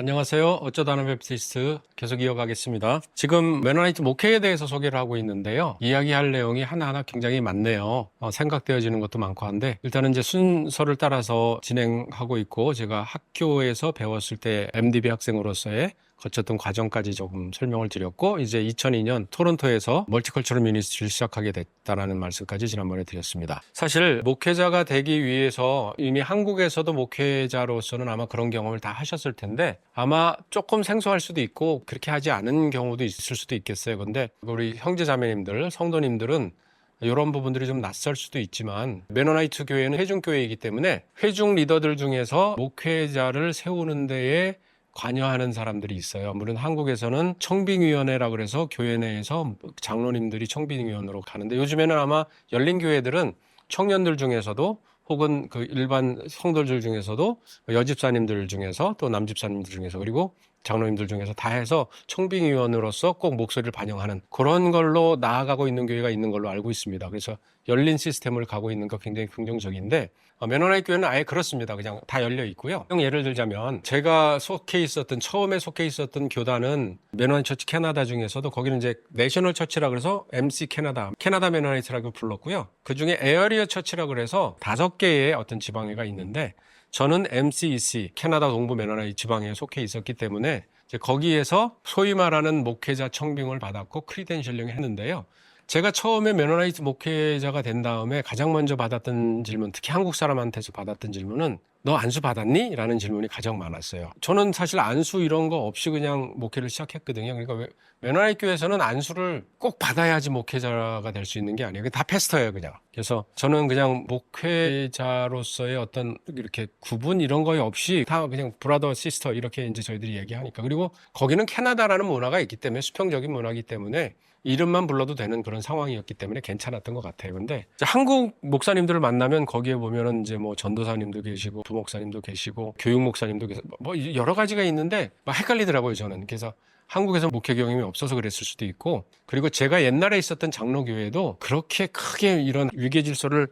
안녕하세요. 어쩌다 하는 웹시스트 계속 이어가겠습니다. 지금 메노나이트 목회에 대해서 소개를 하고 있는데요. 이야기할 내용이 하나하나 굉장히 많네요. 어, 생각되어지는 것도 많고 한데 일단은 이제 순서를 따라서 진행하고 있고 제가 학교에서 배웠을 때 MDB 학생으로서의 거쳤던 과정까지 조금 설명을 드렸고 이제 2002년 토론토에서 멀티컬처럴 미니스트리를 시작하게 됐다라는 말씀까지 지난번에 드렸습니다. 사실 목회자가 되기 위해서 이미 한국에서도 목회자로서는 아마 그런 경험을 다 하셨을 텐데 아마 조금 생소할 수도 있고 그렇게 하지 않은 경우도 있을 수도 있겠어요. 근데 우리 형제 자매님들, 성도님들은 이런 부분들이 좀 낯설 수도 있지만 메노나이트 교회는 회중 교회이기 때문에 회중 리더들 중에서 목회자를 세우는 데에 관여하는 사람들이 있어요. 물론 한국에서는 청빙위원회라 그래서 교회 내에서 장로님들이 청빙위원으로 가는데 요즘에는 아마 열린 교회들은 청년들 중에서도 혹은 그 일반 성도들 중에서도 여집사님들 중에서 또 남집사님들 중에서 그리고 장로님들 중에서 다 해서 청빙위원으로서 꼭 목소리를 반영하는 그런 걸로 나아가고 있는 교회가 있는 걸로 알고 있습니다. 그래서 열린 시스템을 가고 있는 거 굉장히 긍정적인데 어, 메노나이트 교회는 아예 그렇습니다. 그냥 다 열려 있고요. 예를 들자면 제가 속해 있었던 처음에 속해 있었던 교단은 메노나이트 처치 캐나다 중에서도 거기는 이제 내셔널 처치라 그래서 MC 캐나다, 캐나다 메노나이트라고 불렀고요. 그 중에 에어리어 처치라 그래서 다섯 개의 어떤 지방회가 있는데 저는 MCEC 캐나다 동부 메노나이트 지방에 속해 있었기 때문에 이제 거기에서 소위 말하는 목회자 청빙을 받았고 크리덴셜링을 했는데요. 제가 처음에 메노나이트 목회자가 된 다음에 가장 먼저 받았던 질문, 특히 한국 사람한테서 받았던 질문은 너 안수 받았니? 라는 질문이 가장 많았어요. 저는 사실 안수 이런 거 없이 그냥 목회를 시작했거든요. 그러니까 왜- 메노나이트 교회에서는 안수를 꼭 받아야지 목회자가 될 수 있는 게 아니에요. 다 패스터예요, 그냥. 그래서 저는 그냥 목회자로서의 어떤 이렇게 구분 이런 거에 없이 다 그냥 브라더 시스터 이렇게 이제 저희들이 얘기하니까 그리고 거기는 캐나다라는 문화가 있기 때문에 수평적인 문화이기 때문에 이름만 불러도 되는 그런 상황이었기 때문에 괜찮았던 것 같아요. 근데 한국 목사님들을 만나면 거기에 보면은 이제 뭐 전도사님도 계시고 부목사님도 계시고 교육 목사님도 계시고 뭐 여러 가지가 있는데 막 헷갈리더라고요. 저는 그래서 한국에서 목회 경험이 없어서 그랬을 수도 있고 그리고 제가 옛날에 있었던 장로교회도 그렇게 크게 이런 위계 질서를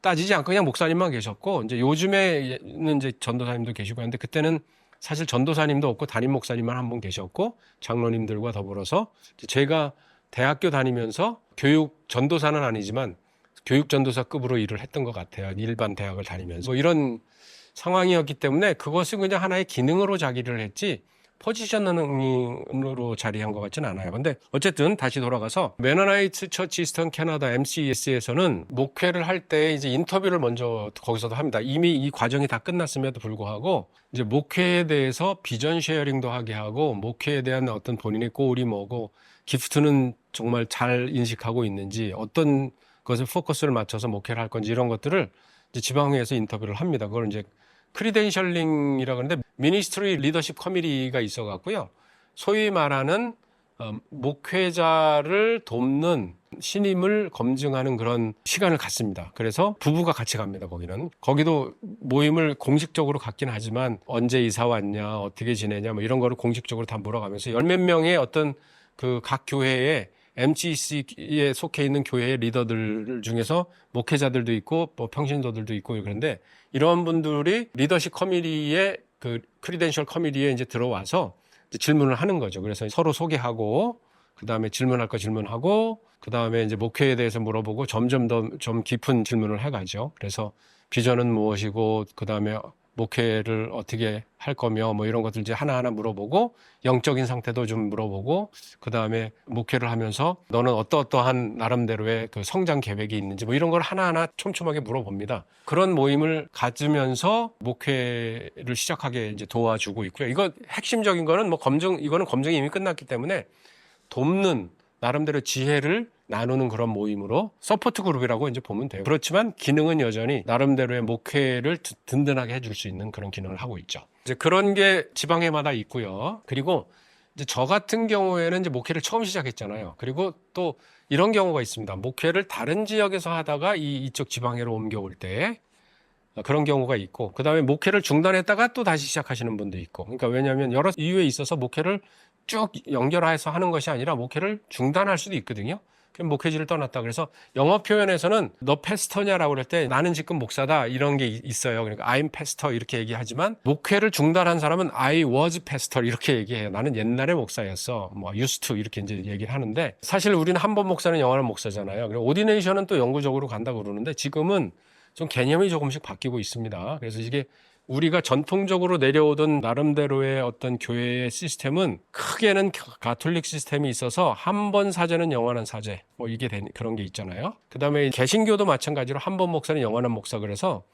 따지지 않고 그냥 목사님만 계셨고 이제 요즘에는 이제 전도사님도 계시고 하는데 그때는 사실 전도사님도 없고 담임 목사님만 한 분 계셨고 장로님들과 더불어서 제가 대학교 다니면서 교육 전도사는 아니지만 교육 전도사급으로 일을 했던 것 같아요. 일반 대학을 다니면서 뭐 이런 상황이었기 때문에 그것은 그냥 하나의 기능으로 자기를 했지 포지셔닝으로 자리한 것 같지는 않아요. 근데 어쨌든 다시 돌아가서 메너나이트 처치 이스턴 캐나다 MCS에서는 목회를 할 때 이제 인터뷰를 먼저 거기서도 합니다. 이미 이 과정이 다 끝났음에도 불구하고 이제 목회에 대해서 비전 쉐어링도 하게 하고 목회에 대한 어떤 본인의 꼴이 뭐고 기프트는 정말 잘 인식하고 있는지 어떤 것에 포커스를 맞춰서 목회를 할 건지 이런 것들을 이제 지방회에서 인터뷰를 합니다. 그걸 이제 크리덴셜링이라 그러는데 미니스트리 리더십 커미티가 있어 갖고요. 소위 말하는 어, 목회자를 돕는 신임을 검증하는 그런 시간을 갖습니다. 그래서 부부가 같이 갑니다. 거기는 거기도 모임을 공식적으로 갖긴 하지만 언제 이사 왔냐, 어떻게 지내냐, 뭐 이런 거를 공식적으로 다 물어가면서 열 몇 명의 어떤 그 각 교회에 MCC에 속해 있는 교회의 리더들 중에서 목회자들도 있고 뭐 평신도들도 있고 그런데 이런 분들이 리더십 커미티에 그 크리덴셜 커미티에 이제 들어와서 이제 질문을 하는 거죠. 그래서 서로 소개하고 그다음에 질문할 거 질문하고 그다음에 이제 목회에 대해서 물어보고 점점 더 좀 깊은 질문을 해 가죠. 그래서 비전은 무엇이고 그다음에 목회를 어떻게 할 거며 뭐 이런 것들 이제 하나하나 물어보고 영적인 상태도 좀 물어보고 그다음에 목회를 하면서 너는 어떠어떠한 나름대로의 그 성장 계획이 있는지 뭐 이런 걸 하나하나 촘촘하게 물어봅니다. 그런 모임을 가지면서 목회를 시작하게 이제 도와주고 있고요. 이거 핵심적인 거는 뭐 검증 이거는 검증이 이미 끝났기 때문에 돕는 나름대로 지혜를 나누는 그런 모임으로 서포트 그룹이라고 이제 보면 돼요. 그렇지만 기능은 여전히 나름대로의 목회를 드- 든든하게 해줄 수 있는 그런 기능을 하고 있죠. 이제 그런 게 지방회마다 있고요. 그리고 이제 저 같은 경우에는 이제 목회를 처음 시작했잖아요. 그리고 또 이런 경우가 있습니다. 목회를 다른 지역에서 하다가 이 이쪽 지방회로 옮겨올 때 그런 경우가 있고 그다음에 목회를 중단했다가 또 다시 시작하시는 분도 있고 그러니까 왜냐하면 여러 이유에 있어서 목회를 쭉 연결해서 하는 것이 아니라 목회를 중단할 수도 있거든요. 목회지를 떠났다. 그래서 영어 표현에서는 너 패스터냐라고 그럴 때 나는 지금 목사다 이런 게 이- 있어요. 그러니까 I'm pastor 이렇게 얘기하지만 목회를 중단한 사람은 I was pastor 이렇게 얘기해요. 나는 옛날에 목사였어. 뭐 used to 이렇게 이제 얘기를 하는데 사실 우리는 한 번 목사는 영원한 목사잖아요. 그리고 오디네이션은 또 영구적으로 간다고 그러는데 지금은 좀 개념이 조금씩 바뀌고 있습니다. 그래서 이게 우리가 전통적으로 내려오던 나름대로의 어떤 교회의 시스템은 크게는 가톨릭 시스템이 있어서 한 번 사제는 영원한 사제 뭐 이게 된 그런 게 있잖아요. 그다음에 개신교도 마찬가지로 한 번 목사는 영원한 목사 그래서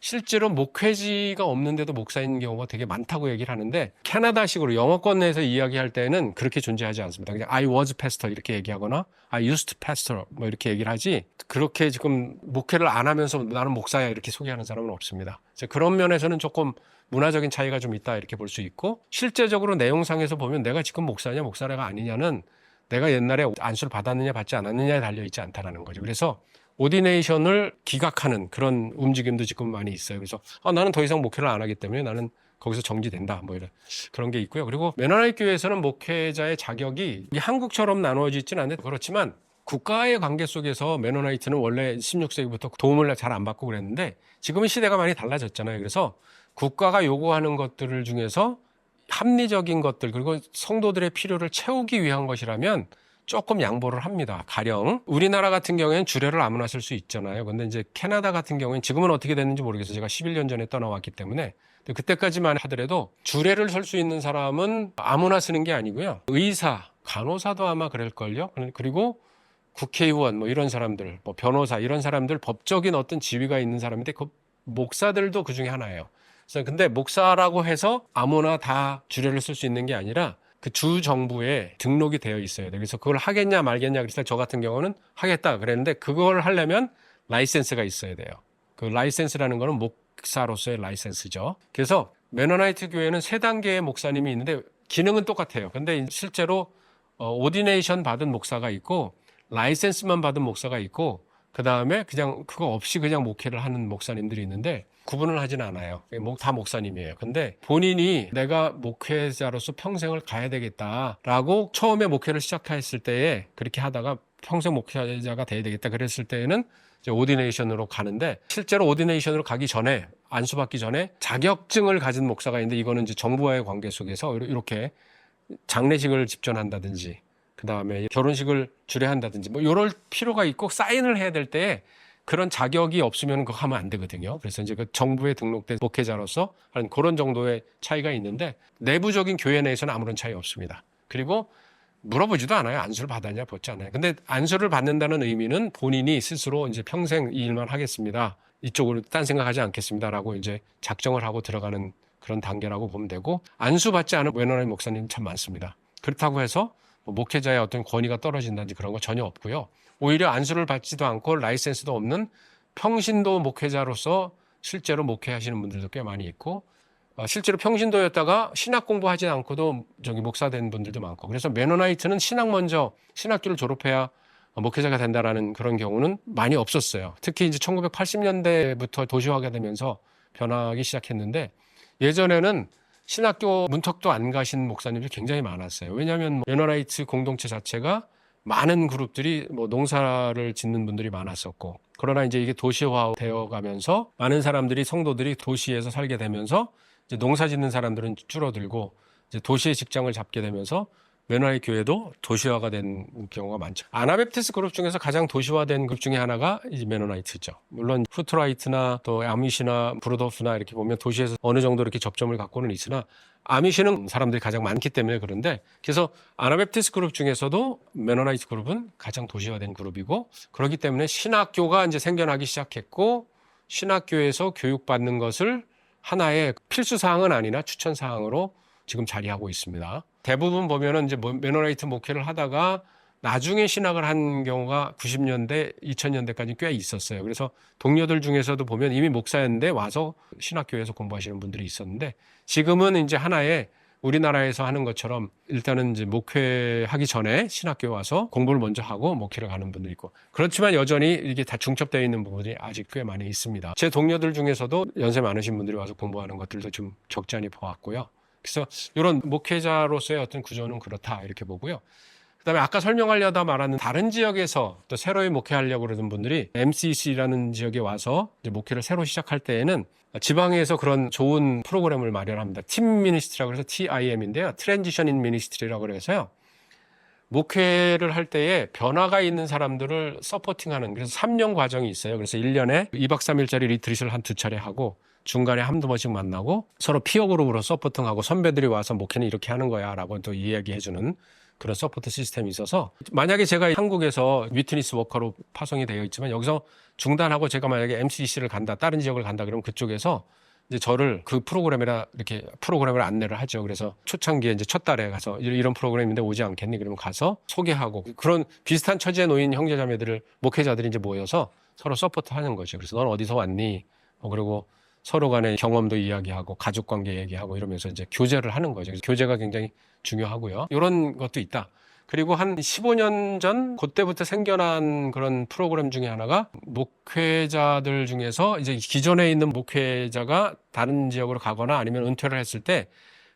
실제로 목회지가 없는데도 목사인 경우가 되게 많다고 얘기를 하는데 캐나다식으로 영어권 내에서 이야기할 때는 그렇게 존재하지 않습니다. 그냥 I was pastor 이렇게 얘기하거나 I used to pastor 뭐 이렇게 얘기를 하지 그렇게 지금 목회를 안 하면서 나는 목사야 이렇게 소개하는 사람은 없습니다. 그런 면에서는 조금 문화적인 차이가 좀 있다 이렇게 볼 수 있고 실제적으로 내용상에서 보면 내가 지금 목사냐 목사가 아니냐는 내가 옛날에 안수를 받았느냐 받지 않았느냐에 달려 있지 않다라는 거죠. 그래서 오디네이션을 기각하는 그런 움직임도 지금 많이 있어요. 그래서 아, 나는 더 이상 목회를 안 하기 때문에 나는 거기서 정지된다. 뭐 이런 그런 게 있고요. 그리고 메너나이트 교회에서는 목회자의 자격이 한국처럼 나누어져 있지는 않는데 그렇지만 국가의 관계 속에서 메노나이트는 원래 16세기부터 도움을 잘 안 받고 그랬는데 지금은 시대가 많이 달라졌잖아요. 그래서 국가가 요구하는 것들을 중에서 합리적인 것들 그리고 성도들의 필요를 채우기 위한 것이라면 조금 양보를 합니다. 가령 우리나라 같은 경우에는 주례를 아무나 쓸 수 있잖아요. 근데 이제 캐나다 같은 경우에는 지금은 어떻게 됐는지 모르겠어요. 제가 11년 전에 떠나왔기 때문에 그때까지만 하더라도 주례를 설 수 있는 사람은 아무나 쓰는 게 아니고요. 의사, 간호사도 아마 그럴걸요. 그리고 국회의원 뭐 이런 사람들, 뭐 변호사 이런 사람들 법적인 어떤 지위가 있는 사람인데 그 목사들도 그 중에 하나예요. 그래서 근데 목사라고 해서 아무나 다 주례를 쓸 수 있는 게 아니라 그 주 정부에 등록이 되어 있어야 돼요. 그래서 그걸 하겠냐 말겠냐 그래서 저 같은 경우는 하겠다 그랬는데 그걸 하려면 라이센스가 있어야 돼요. 그 라이센스라는 거는 목사로서의 라이센스죠. 그래서 메노나이트 교회는 세 단계의 목사님이 있는데 기능은 똑같아요. 근데 실제로 어, 오디네이션 받은 목사가 있고 라이센스만 받은 목사가 있고 그 다음에 그냥 그거 없이 그냥 목회를 하는 목사님들이 있는데 구분을 하진 않아요. 목- 다 목사님이에요. 근데 본인이 내가 목회자로서 평생을 가야 되겠다라고 처음에 목회를 시작했을 때에 그렇게 하다가 평생 목회자가 돼야 되겠다 그랬을 때에는 이제 오디네이션으로 가는데 실제로 오디네이션으로 가기 전에 안수받기 전에 자격증을 가진 목사가 있는데 이거는 이제 정부와의 관계 속에서 이렇게 장례식을 집전한다든지 그 다음에 결혼식을 주례한다든지 뭐 이럴 필요가 있고 사인을 해야 될 때 그런 자격이 없으면 그거 하면 안 되거든요. 그래서 이제 그 정부에 등록된 목회자로서 한 그런 정도의 차이가 있는데 내부적인 교회 내에서는 아무런 차이 없습니다. 그리고 물어보지도 않아요. 안수를 받았냐, 받지 않아요. 근데 안수를 받는다는 의미는 본인이 스스로 이제 평생 이 일만 하겠습니다. 이쪽으로 딴 생각하지 않겠습니다라고 이제 작정을 하고 들어가는 그런 단계라고 보면 되고 안수 받지 않은 외노라의 목사님 참 많습니다. 그렇다고 해서 뭐 목회자의 어떤 권위가 떨어진다든지 그런 거 전혀 없고요. 오히려 안수를 받지도 않고 라이센스도 없는 평신도 목회자로서 실제로 목회하시는 분들도 꽤 많이 있고 어, 실제로 평신도였다가 신학 공부하지 않고도 저기 목사 된 분들도 많고 그래서 메노나이트는 신학 먼저 신학교를 졸업해야 목회자가 된다라는 그런 경우는 많이 없었어요. 특히 이제 1980년대부터 도시화가 되면서 변하기 시작했는데 예전에는 신학교 문턱도 안 가신 목사님들이 굉장히 많았어요. 왜냐하면 메노나이트 공동체 자체가 많은 그룹들이 뭐 농사를 짓는 분들이 많았었고 그러나 이제 이게 도시화 되어 가면서 많은 사람들이 성도들이 도시에서 살게 되면서 이제 농사 짓는 사람들은 줄어들고 이제 도시의 직장을 잡게 되면서 메노나이트 교회도 도시화가 된 경우가 많죠. 아나베프티스 그룹 중에서 가장 도시화된 그룹 중에 하나가 이제 메노나이트죠. 물론 후트라이트나 또 아미시나 브루도프나 이렇게 보면 도시에서 어느 정도 이렇게 접점을 갖고는 있으나 아미시는 사람들이 가장 많기 때문에 그런데 그래서 아나베프티스 그룹 중에서도 메노나이트 그룹은 가장 도시화된 그룹이고 그렇기 때문에 신학교가 이제 생겨나기 시작했고 신학교에서 교육받는 것을 하나의 필수 사항은 아니나 추천 사항으로 지금 자리하고 있습니다. 대부분 보면은 이제 뭐 메노나이트 목회를 하다가 나중에 신학을 한 경우가 90년대, 2000년대까지 꽤 있었어요. 그래서 동료들 중에서도 보면 이미 목사였는데 와서 신학교에서 공부하시는 분들이 있었는데 지금은 이제 하나의 우리나라에서 하는 것처럼 일단은 이제 목회하기 전에 신학교에 와서 공부를 먼저 하고 목회를 가는 분도 있고 그렇지만 여전히 이게 다 중첩되어 있는 부분이 아직 꽤 많이 있습니다. 제 동료들 중에서도 연세 많으신 분들이 와서 공부하는 것들도 좀 않게 보았고요. 그래서 이런 목회자로서의 어떤 구조는 그렇다 이렇게 보고요. 그다음에 아까 설명하려다 말하는 다른 지역에서 또 새로이 목회하려고 그러는 분들이 MCC라는 지역에 와서 목회를 새로 시작할 때에는 지방에서 그런 좋은 프로그램을 마련합니다. 팀 미니스트라고 해서 TIM인데요. 트랜지션 인 미니스트리라고 그래서요. 목회를 할 때에 변화가 있는 사람들을 서포팅하는 그래서 3년 과정이 있어요. 그래서 1년에 2박 3일짜리 리트릿을 한 두 차례 하고 중간에 한두 번씩 만나고 서로 피어 그룹으로 서포팅하고 선배들이 와서 목회는 이렇게 하는 거야라고 또 이야기해 주는 그런 서포트 시스템이 있어서 만약에 제가 한국에서 위트니스 워커로 파송이 되어 있지만 여기서 중단하고 제가 만약에 MCC를 간다 다른 지역을 간다 그러면 그쪽에서 이제 저를 그 프로그램이라 이렇게 프로그램을 안내를 하죠. 그래서 초창기에 이제 첫 달에 가서 이- 이런 프로그램인데 오지 않겠니? 그러면 가서 소개하고 그런 비슷한 처지에 놓인 형제자매들을 목회자들이 이제 모여서 서로 서포트 하는 거죠. 그래서 넌 어디서 왔니? 어, 그리고 서로 간의 경험도 이야기하고 가족 관계 얘기하고 이러면서 이제 교제를 하는 거죠. 교제가 굉장히 중요하고요. 이런 것도 있다. 그리고 한 15년 전 그때부터 생겨난 그런 프로그램 중에 하나가 목회자들 중에서 이제 기존에 있는 목회자가 다른 지역으로 가거나 아니면 은퇴를 했을 때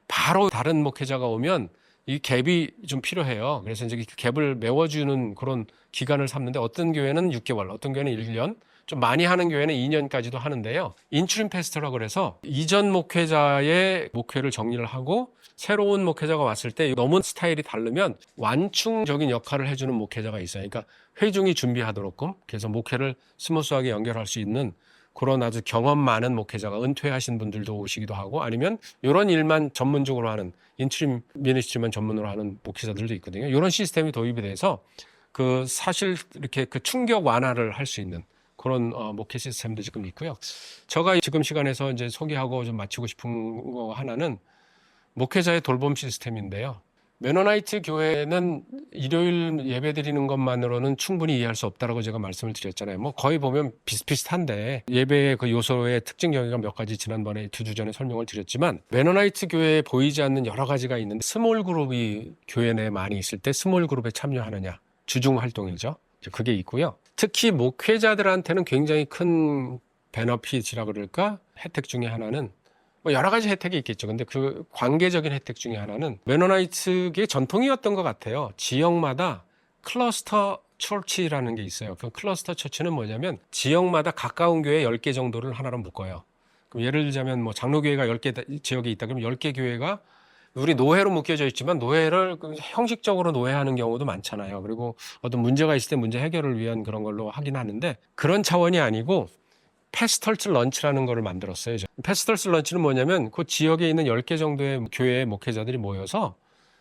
바로 다른 목회자가 오면 이 갭이 좀 필요해요. 그래서 이제 그 갭을 메워주는 그런 기간을 삼는데 어떤 교회는 6개월, 어떤 교회는 1년, 좀 많이 하는 교회는 2년까지도 하는데요. 인추림 페스트라고 그래서 이전 목회자의 목회를 정리를 하고 새로운 목회자가 왔을 때 너무 스타일이 다르면 완충적인 역할을 해주는 목회자가 있어요. 그러니까 회중이 준비하도록끔 그래서 목회를 스무스하게 연결할 수 있는 그런 아주 경험 많은 목회자가 은퇴하신 분들도 오시기도 하고 아니면 이런 일만 전문적으로 하는 인트림 미니스트리만 전문으로 하는 목회자들도 있거든요. 이런 시스템이 도입이 돼서 그 사실 이렇게 그 충격 완화를 할 수 있는 그런 어, 목회 시스템도 지금 있고요. 제가 지금 시간에서 이제 소개하고 좀 마치고 싶은 거 하나는 목회자의 돌봄 시스템인데요. 메노나이트 교회는 일요일 예배 드리는 것만으로는 충분히 이해할 수 없다라고 제가 말씀을 드렸잖아요. 뭐 거의 보면 비슷비슷한데 예배의 그 요소의 특징 영역가 몇 가지 지난번에 두 주 전에 설명을 드렸지만 메노나이트 교회에 보이지 않는 여러 가지가 있는데 스몰 그룹이 교회 내에 많이 있을 때 스몰 그룹에 참여하느냐 주중 활동이죠. 그게 있고요. 특히 목회자들한테는 굉장히 큰 베너핏이라 그럴까 혜택 중에 하나는 뭐 여러 가지 혜택이 있겠죠. 근데 그 관계적인 혜택 중에 하나는 메노나이트의 전통이었던 것 같아요. 지역마다 클러스터 처치라는 게 있어요. 그 클러스터 처치는 뭐냐면 지역마다 가까운 교회 10개 정도를 하나로 묶어요. 그럼 예를 들자면 뭐 장로교회가 10개 지역에 있다 그러면 10개 교회가 우리 노회로 묶여져 있지만 노회를 그 형식적으로 노회하는 경우도 많잖아요. 그리고 어떤 문제가 있을 때 문제 해결을 위한 그런 걸로 하긴 하는데 그런 차원이 아니고 페스털스 런치라는 거를 만들었어요. 페스털스 런치는 뭐냐면 그 지역에 있는 10개 정도의 교회의 목회자들이 모여서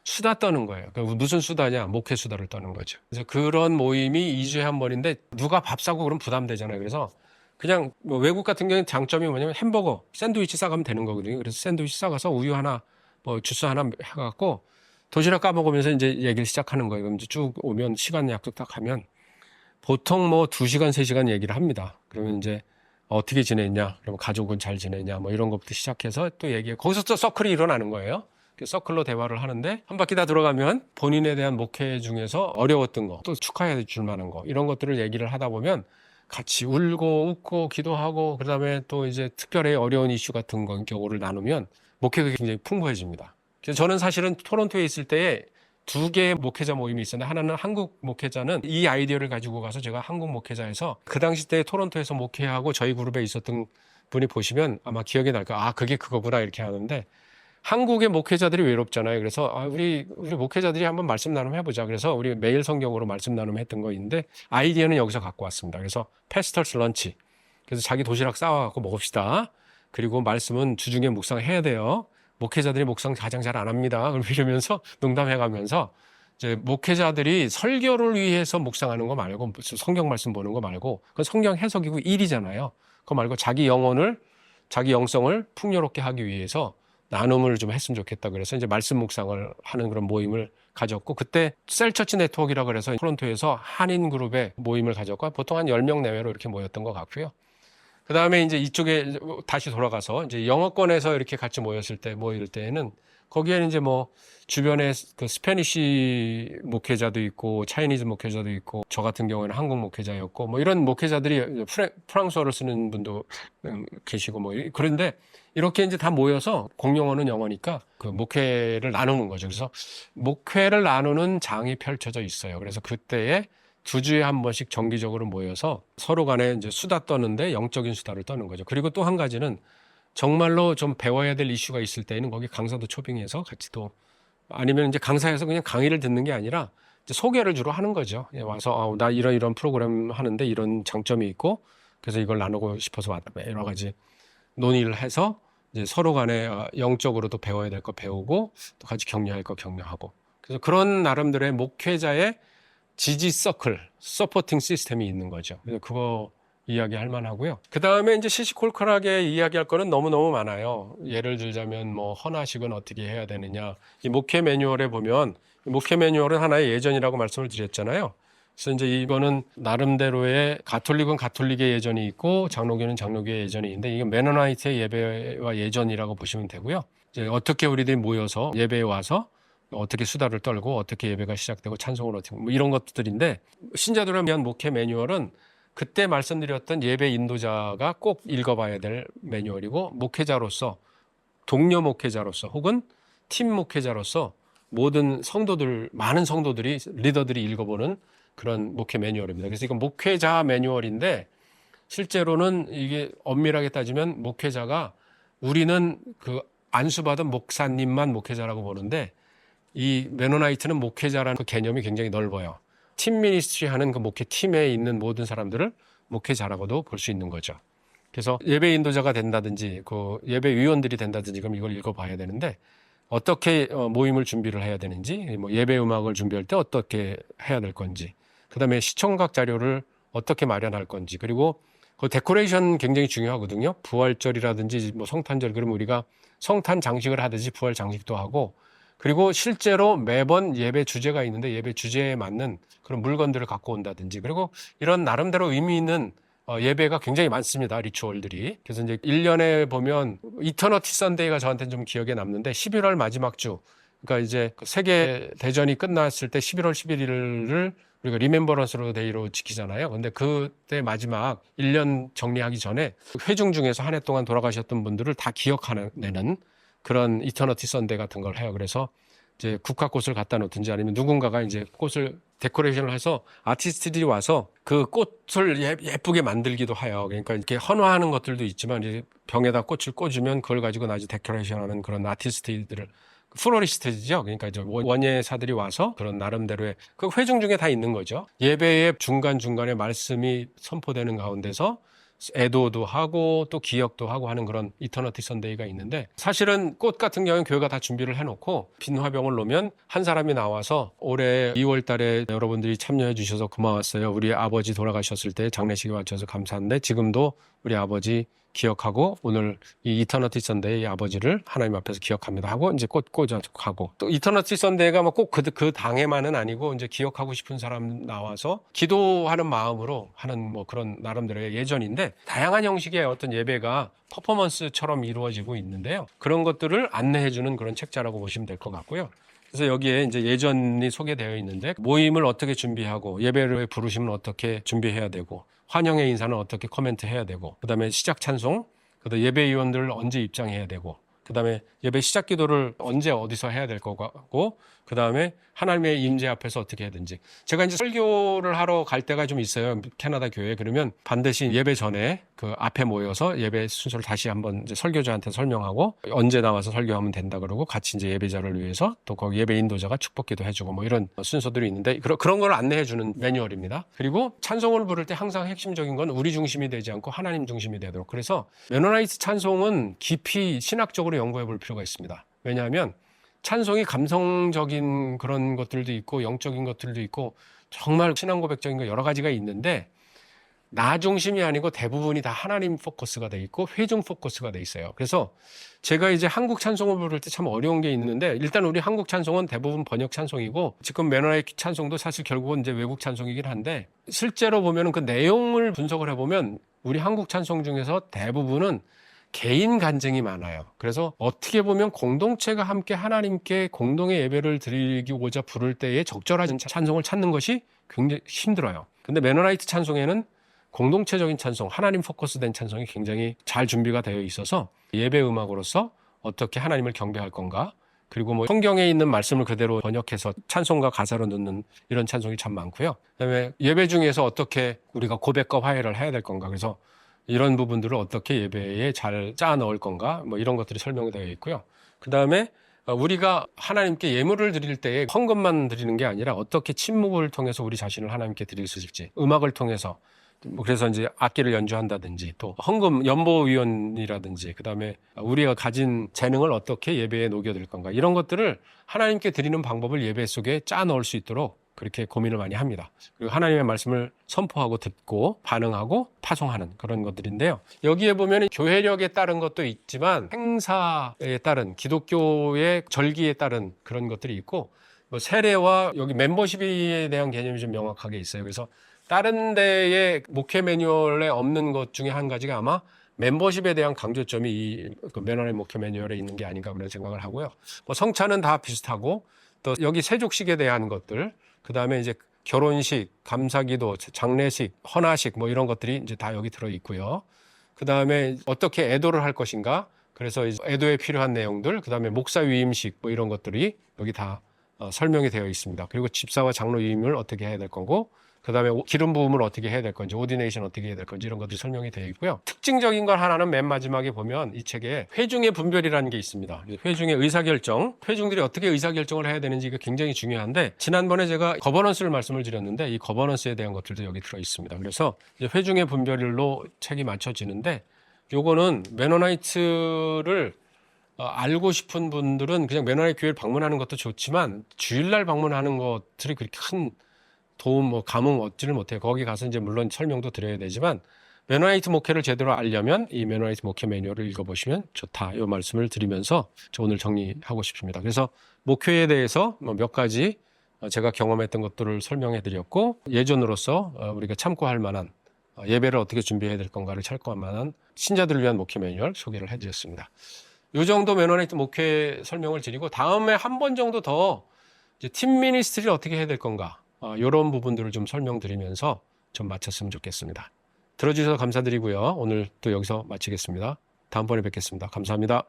수다 떠는 거예요. 그 무슨 수다냐? 목회 수다를 떠는 거죠. 그래서 그런 모임이 2주에 한 번인데 누가 밥 사고 그러면 부담되잖아요. 그래서 그냥 뭐 외국 같은 경우는 장점이 뭐냐면 햄버거, 샌드위치 싸가면 되는 거거든요. 그래서 샌드위치 싸가서 우유 하나, 뭐 주스 하나 해갖고 도시락 까먹으면서 이제 얘기를 시작하는 거예요. 그럼 이제 쭉 오면 시간 약속 딱 하면 보통 뭐 2시간, 3시간 얘기를 합니다. 그러면 이제 어떻게 지냈냐? 그러면 가족은 잘 지냈냐? 뭐 이런 것부터 시작해서 또 얘기해. 거기서 또 서클이 일어나는 거예요. 그 서클로 대화를 하는데 한 바퀴 다 들어가면 본인에 대한 목회 중에서 어려웠던 거, 또 축하해 줄 만한 거 이런 것들을 얘기를 하다 보면 같이 울고 웃고 기도하고 그다음에 또 이제 특별히 어려운 이슈 같은 거 경우를 나누면 목회가 굉장히 풍부해집니다. 그래서 저는 사실은 토론토에 있을 때에 두 개의 목회자 모임이 있었는데 하나는 한국 목회자는 이 아이디어를 가지고 가서 제가 한국 목회자에서 그 당시 때 토론토에서 목회하고 저희 그룹에 있었던 분이 보시면 아마 기억이 날 거야. 아, 그게 그거구나 이렇게 하는데 한국의 목회자들이 외롭잖아요. 그래서 아, 우리 우리 목회자들이 한번 말씀 나눔 해보자. 그래서 우리 매일 성경으로 말씀 나눔 했던 거인데 아이디어는 여기서 갖고 왔습니다. 그래서 페스털스 런치. 그래서 자기 도시락 싸와갖고 먹읍시다. 그리고 말씀은 주중에 묵상해야 돼요. 목회자들이 묵상 가장 잘 안 합니다. 이러면서 농담해가면서 이제 목회자들이 설교를 위해서 묵상하는 거 말고 성경 말씀 보는 거 말고 그건 성경 해석이고 일이잖아요. 그거 말고 자기 영혼을 자기 영성을 풍요롭게 하기 위해서 나눔을 좀 했으면 좋겠다 그래서 이제 말씀 묵상을 하는 그런 모임을 가졌고 그때 셀처치 네트워크라고 그래서 토론토에서 한인 그룹의 모임을 가졌고 보통 한 10명 내외로 이렇게 모였던 것 같고요. 그 다음에 이제 이쪽에 다시 돌아가서 이제 영어권에서 이렇게 같이 모였을 때 모일 때에는 거기에는 이제 뭐 주변에 그 스페니시 목회자도 있고 차이니즈 목회자도 있고 저 같은 경우에는 한국 목회자였고 뭐 이런 목회자들이 프랑스어를 쓰는 분도 음, 계시고 뭐 이- 그런데 이렇게 이제 다 모여서 공용어는 영어니까 그 목회를 나누는 거죠. 그래서 목회를 나누는 장이 펼쳐져 있어요. 그래서 그때에 두 주에 한 번씩 정기적으로 모여서 서로 간에 이제 수다 떠는데 영적인 수다를 떠는 거죠. 그리고 또 한 가지는 정말로 좀 배워야 될 이슈가 있을 때에는 거기 강사도 초빙해서 같이 또 아니면 이제 강사에서 그냥 강의를 듣는 게 아니라 이제 소개를 주로 하는 거죠. 예, 와서 어, 나 이런 이런 프로그램 하는데 이런 장점이 있고 그래서 이걸 나누고 싶어서 왔다. 뭐 여러 가지 논의를 해서 이제 서로 간에 어, 영적으로도 배워야 될 거 배우고 또 같이 격려할 거 격려하고 그래서 그런 나름대로의 목회자의 지지 서클, 서포팅 시스템이 있는 거죠. 그래서 그거 이야기할 만하고요. 그 다음에 이제 시시콜콜하게 이야기할 거는 너무너무 많아요. 예를 들자면 뭐 헌화식은 어떻게 해야 되느냐. 이 목회 매뉴얼에 보면 이 목회 매뉴얼은 하나의 예전이라고 말씀을 드렸잖아요. 그래서 이제 이거는 나름대로의 가톨릭은 가톨릭의 예전이 있고 장로교는 장로교의 예전이 있는데 이게 메노나이트의 예배와 예전이라고 보시면 되고요. 이제 어떻게 우리들이 모여서 예배에 와서 어떻게 수다를 떨고 어떻게 예배가 시작되고 찬송을 어떻게 뭐 이런 것들인데 신자들을 위한 목회 매뉴얼은 그때 말씀드렸던 예배 인도자가 꼭 읽어봐야 될 매뉴얼이고 목회자로서 동료 목회자로서 혹은 팀 목회자로서 모든 성도들 많은 성도들이 리더들이 읽어보는 그런 목회 매뉴얼입니다. 그래서 이건 목회자 매뉴얼인데 실제로는 이게 엄밀하게 따지면 목회자가 우리는 그 안수받은 목사님만 목회자라고 보는데 이 메노나이트는 목회자라는 그 개념이 굉장히 넓어요. 팀 미니스트리 하는 그 목회 팀에 있는 모든 사람들을 목회자라고도 볼 수 있는 거죠. 그래서 예배 인도자가 된다든지 그 예배 위원들이 된다든지 그럼 이걸 읽어봐야 되는데 어떻게 어, 모임을 준비를 해야 되는지 뭐 예배 음악을 준비할 때 어떻게 해야 될 건지 그다음에 시청각 자료를 어떻게 마련할 건지 그리고 그 데코레이션 굉장히 중요하거든요. 부활절이라든지 뭐 성탄절 그러면 우리가 성탄 장식을 하듯이 부활 장식도 하고 그리고 실제로 매번 예배 주제가 있는데 예배 주제에 맞는 그런 물건들을 갖고 온다든지 그리고 이런 나름대로 의미 있는 어, 예배가 굉장히 많습니다. 리추얼들이. 그래서 이제 1년에 보면 이터너티 선데이가 저한테는 좀 기억에 남는데 11월 마지막 주 그러니까 이제 그 세계 대전이 끝났을 때 11월 11일을 우리가 리멤버런스로 데이로 지키잖아요. 근데 그때 마지막 1년 정리하기 전에 회중 중에서 한 해 동안 돌아가셨던 분들을 다 기억하는 내는 그런 이터너티 선데이 같은 걸 해요. 그래서 이제 국화 꽃을 갖다 놓든지 아니면 누군가가 이제 꽃을 데코레이션을 해서 아티스트들이 와서 그 꽃을 예- 예쁘게 만들기도 해요. 그러니까 이렇게 헌화하는 것들도 있지만 이제 병에다 꽃을 꽂으면 그걸 가지고 나중에 데코레이션하는 그런 아티스트들을 플로리스트죠. 그러니까 이제 원- 원예사들이 와서 그런 나름대로의 그 회중 중에 다 있는 거죠. 예배의 중간 중간에 말씀이 선포되는 가운데서 애도도 하고 또 기억도 하고 하는 그런 이터너티 선데이가 있는데 사실은 꽃 같은 경우는 교회가 다 준비를 해놓고 빈 화병을 놓으면 한 사람이 나와서 올해 2월 달에 여러분들이 참여해 주셔서 고마웠어요. 우리 아버지 돌아가셨을 때 장례식에 와주셔서 감사한데 지금도 우리 아버지 기억하고 오늘 이 이터너티 선데이 아버지를 하나님 앞에서 기억합니다 하고 이제 꽃 꽂아 가고 또 이터너티 선데이가 뭐꼭그 그 당에만은 아니고 이제 기억하고 싶은 사람 나와서 기도하는 마음으로 하는 뭐 그런 나름대로의 예전인데 다양한 형식의 어떤 예배가 퍼포먼스처럼 이루어지고 있는데요. 그런 것들을 안내해 주는 그런 책자라고 보시면 될 것 같고요. 그래서 여기에 이제 예전이 소개되어 있는데 모임을 어떻게 준비하고 예배를 부르시면 어떻게 준비해야 되고 환영의 인사는 어떻게 코멘트 해야 되고 그다음에 시작 찬송 그다음에 예배 위원들을 언제 입장해야 되고 그다음에 예배 시작 기도를 언제 어디서 해야 될 거고 그 다음에 하나님의 임재 앞에서 어떻게 해야든지 제가 이제 설교를 하러 갈 때가 좀 있어요 캐나다 교회 그러면 반드시 예배 전에 그 앞에 모여서 예배 순서를 다시 한번 이제 설교자한테 설명하고 언제 나와서 설교하면 된다 그러고 같이 이제 예배자를 위해서 또 거기 예배 인도자가 축복기도 해주고 뭐 이런 순서들이 있는데 그런 그런 걸 안내해 주는 매뉴얼입니다. 그리고 찬송을 부를 때 항상 핵심적인 건 우리 중심이 되지 않고 하나님 중심이 되도록 그래서 메노나이트 찬송은 깊이 신학적으로 연구해 볼 필요가 있습니다. 왜냐하면 찬송이 감성적인 그런 것들도 있고 영적인 것들도 있고 정말 신앙 고백적인 거 여러 가지가 있는데 나 중심이 아니고 대부분이 다 하나님 포커스가 돼 있고 회중 포커스가 돼 있어요. 그래서 제가 이제 한국 찬송을 부를 때 참 어려운 게 있는데 일단 우리 한국 찬송은 대부분 번역 찬송이고 지금 매너의 찬송도 사실 결국은 이제 외국 찬송이긴 한데 실제로 보면은 그 내용을 분석을 해보면 우리 한국 찬송 중에서 대부분은 개인 간증이 많아요. 그래서 어떻게 보면 공동체가 함께 하나님께 공동의 예배를 드리고자 부를 때에 적절한 찬송을 찾는 것이 굉장히 힘들어요. 근데 메노나이트 찬송에는 공동체적인 찬송, 하나님 포커스된 찬송이 굉장히 잘 준비가 되어 있어서 예배 음악으로서 어떻게 하나님을 경배할 건가, 그리고 뭐 성경에 있는 말씀을 그대로 번역해서 찬송과 가사로 넣는 이런 찬송이 참 많고요. 그다음에 예배 중에서 어떻게 우리가 고백과 화해를 해야 될 건가, 그래서 이런 부분들을 어떻게 예배에 잘 짜 넣을 건가, 뭐 이런 것들이 설명이 되어 있고요. 그 다음에 우리가 하나님께 예물을 드릴 때에 헌금만 드리는 게 아니라 어떻게 침묵을 통해서 우리 자신을 하나님께 드릴 수 있을지, 음악을 통해서 뭐 그래서 이제 악기를 연주한다든지 또 헌금 연보위원이라든지 그다음에 우리가 가진 재능을 어떻게 예배에 녹여드릴 건가 이런 것들을 하나님께 드리는 방법을 예배 속에 짜 넣을 수 있도록 그렇게 고민을 많이 합니다. 그리고 하나님의 말씀을 선포하고 듣고 반응하고 파송하는 그런 것들인데요. 여기에 보면 교회력에 따른 것도 있지만 행사에 따른 기독교의 절기에 따른 그런 것들이 있고 뭐 세례와 여기 멤버십에 대한 개념이 좀 명확하게 있어요. 그래서 다른 데의 목회 매뉴얼에 없는 것 중에 한 가지가 아마 멤버십에 대한 강조점이 이 매너의 목회 매뉴얼에 있는 게 아닌가 그런 생각을 하고요. 뭐 성찬은 다 비슷하고 또 여기 세족식에 대한 것들, 그 다음에 이제 결혼식, 감사기도, 장례식, 헌화식 뭐 이런 것들이 이제 다 여기 들어 있고요. 그 다음에 어떻게 애도를 할 것인가, 그래서 애도에 필요한 내용들, 그 다음에 목사 위임식 뭐 이런 것들이 여기 다 어, 설명이 되어 있습니다. 그리고 집사와 장로 위임을 어떻게 해야 될 거고, 그 다음에 기름 부음을 어떻게 해야 될 건지, 오디네이션 어떻게 해야 될 건지 이런 것들이 설명이 되어 있고요. 특징적인 걸 하나는 맨 마지막에 보면 이 책에 회중의 분별이라는 게 있습니다. 회중의 의사결정, 회중들이 어떻게 의사결정을 해야 되는지 이게 굉장히 중요한데 지난번에 제가 거버넌스를 말씀을 드렸는데 이 거버넌스에 대한 것들도 여기 들어 있습니다. 그래서 회중의 분별로 책이 맞춰지는데 요거는 메노나이트를 어, 알고 싶은 분들은 그냥 메노나이트 교회를 방문하는 것도 좋지만 주일날 방문하는 것들이 그렇게 큰 도움, 뭐 감흥 얻지를 못해요. 거기 가서 이제 물론 설명도 드려야 되지만 메노나이트 목회를 제대로 알려면 이 메노나이트 목회 매뉴얼을 읽어보시면 좋다. 이 말씀을 드리면서 저 오늘 정리하고 싶습니다. 그래서 목회에 대해서 뭐몇 가지 제가 경험했던 것들을 설명해 드렸고 예전으로서 어, 우리가 참고할 만한 어, 예배를 어떻게 준비해야 될 건가를 참고할 만한 신자들을 위한 목회 매뉴얼 소개를 해드렸습니다. 이 정도 메노나이트 목회 설명을 드리고 다음에 한 번 정도 더 팀 미니스트리를 어떻게 해야 될 건가 어, 이런 부분들을 좀 설명드리면서 좀 마쳤으면 좋겠습니다. 들어주셔서 감사드리고요. 오늘 또 여기서 마치겠습니다. 다음번에 뵙겠습니다. 감사합니다.